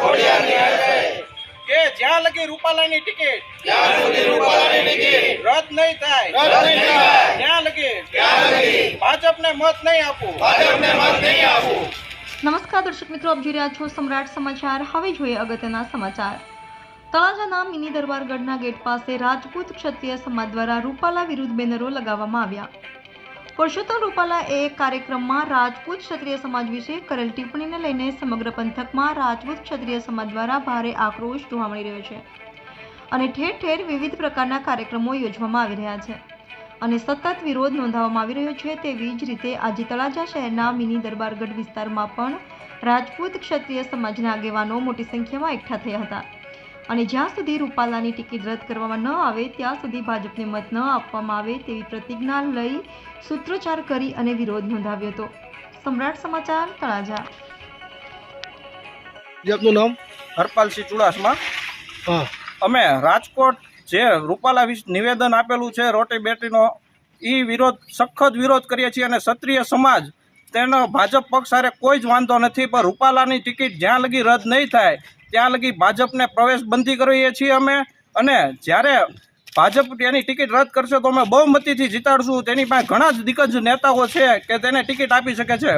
ખોડિયારની આશય કે જ્યાં લગી રૂપાલાની ટિકિટ. રદ નહીં થાય. ત્યાં લગી ભાજપને મત નહીં આપવું નમસ્કાર દર્શક મિત્રો આપ જોઈ રહ્યા છો સમ્રાટ સમાચાર. હવે જોઈએ અગત્યના સમાચાર. તળાજાના મિની દરબારગઢના ગેટ પાસે રાજપૂત ક્ષત્રિય સમાજ દ્વારા રૂપાલા વિરુદ્ધ બેનરો લગાવવામાં આવ્યા. પુરુષોત્તમ રૂપાલા એ કાર્યક્રમમાં રાજપૂત ક્ષત્રિય સમાજ વિશે કરેલ ટિપ્પણીને લઈને સમગ્ર પંથકમાં રાજપૂત ક્ષત્રિય સમાજ દ્વારા ભારે આક્રોશ જોવા મળી રહ્યો છે. અને ઠેર ઠેર વિવિધ પ્રકારના કાર્યક્રમો યોજવામાં આવી રહ્યા છે. અને સતત વિરોધ નોંધાવવામાં આવી રહ્યો છે તેવી જ રીતે આજે તળાજા શહેરના મિની દરબારગઢ વિસ્તારમાં પણ રાજપૂત ક્ષત્રિય સમાજના આગેવાનો મોટી સંખ્યામાં એકઠા થયા હતા. અને જ્યાં સુધી રૂપાલાની ટિકિટ રદ કરવામાં ન આવે ત્યાં સુધી ભાજપને મત ન આપવામાં આવે તેવી પ્રતિજ્ઞા લઈ સૂત્રોચ્ચાર કરી અને વિરોધ નોંધાવ્યો હતો. સમ્રાટ સમાચાર તળાજા. જે આપનું નામ? હરપાલસિંહ ચુડાસમા. હા. અમે રાજકોટ જે રૂપાલા વિશે નિવેદન આપેલું છે રોટી બેટીનો એ વિરોધ સખત વિરોધ કરીએ છીએ અને ક્ષત્રિય સમાજ તેનો ભાજપ પક્ષ સાથે કોઈ જ વાંધો નથી પણ રૂપાલાની ટિકિટ જ્યાં લગી રદ નહીં થાય ત્યાં લગી ભાજપને પ્રવેશ બંધી કરીએ છીએ અમે. અને જ્યારે ભાજપ એની ટિકિટ રદ કરશે તો અમે બહુમતીથી જીતાડશું. તેની પાસે ઘણા જ દિગ્ગજ નેતાઓ છે કે તેને ટિકિટ આપી શકે છે.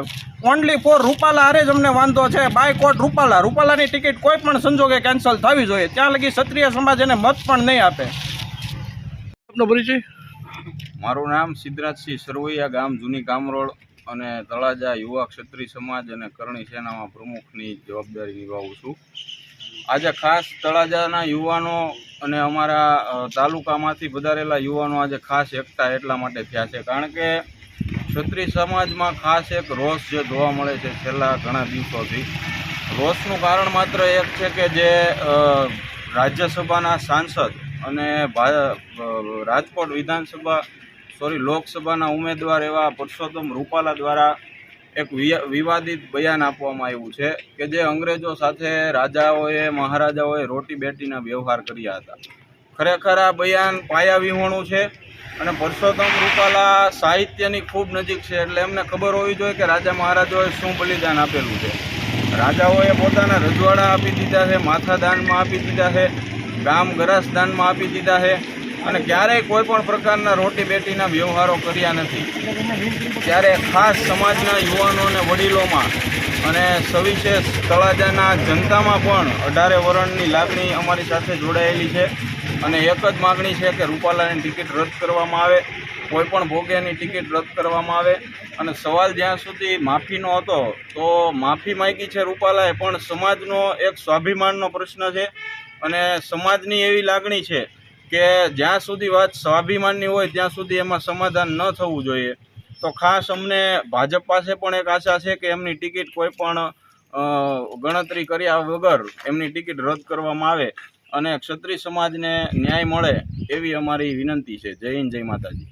ઓનલી ફોર રૂપાલા હારે જ અમને વાંધો છે. Boycott Rupala. રૂપાલાની ટિકિટ કોઈ પણ સંજોગે કેન્સલ થવી જોઈએ. ત્યાં લગી ક્ષત્રિય સમાજ એને મત પણ નહીં આપે. મારું નામ સિદ્ધરાજસિંહ સરવૈયા ગામ, જૂની કામરોડ અને તળાજા યુવા ક્ષત્રિય સમાજ અને કરણી સેનામાં પ્રમુખની જવાબદારી નિભાવું છું. આજે ખાસ તળાજાના યુવાનો અને અમારા તાલુકામાંથી વધારેલા યુવાનો આજે ખાસ એકતા એટલા માટે થયા છે. કારણ કે ક્ષત્રિય સમાજમાં ખાસ એક રોષ જે જોવા મળે છે છેલ્લા ઘણા દિવસોથી. રોષનું કારણ માત્ર એક છે કે જે રાજ્યસભાના સાંસદ અને રાજકોટ વિધાનસભા સોરી, લોકસભાના ઉમેદવાર એવા પરસોત્તમ રૂપાલા દ્વારા એક વિવાદિત બયાન આપવામાં આવ્યું છે કે જે અંગ્રેજો સાથે રાજાઓએ, મહારાજાઓએ રોટી બેટીના વ્યવહાર કર્યા હતા. ખરેખર આ બયાન પાયા વિહોણું છે અને પરસોત્તમ રૂપાલા સાહિત્યની ખૂબ નજીક છે એટલે એમને ખબર હોવી જોઈએ કે રાજા મહારાજાઓએ શું બલિદાન આપેલું છે. રાજાઓએ પોતાના રજવાડા આપી દીધા છે માથા દાનમાં આપી દીધા છે, ગામ ગરાસ દાનમાં આપી દીધા છે અને ક્યારેય કોઈ પણ પ્રકારના રોટી બેટીના વ્યવહારો કર્યા નથી. ત્યારે ખાસ સમાજના યુવાનો અને વડીલોમાં અને સવિશેષ તળાજાના જનતામાં પણ અઢારે વરણની લાગણી અમારી સાથે જોડાયેલી છે. અને એક જ માગણી છે કે રૂપાલાની ટિકિટ રદ કરવામાં આવે. કોઈ પણ ભોગેની ટિકિટ રદ કરવામાં આવે. અને સવાલ જ્યાં સુધી માફીનો હતો, તો માફી માગી છે રૂપાલાએ, પણ સમાજનો એક સ્વાભિમાનનો પ્રશ્ન છે. અને સમાજની એવી લાગણી છે કે જ્યાં સુધી વાત સ્વાભિમાનની હોય, ત્યાં સુધી એમાં સમાધાન ન થવું જોઈએ. તો ખાસ અમને ભાજપ પાસે પણ એક આશા છે કે એમની ટિકિટ કોઈ પણ ગણતરી કર્યા વગર એમની ટિકિટ રદ કરવામાં આવે અને ક્ષત્રિય સમાજને ન્યાય મળે એવી અમારી વિનંતી છે. જય હિન્દ, જય માતાજી.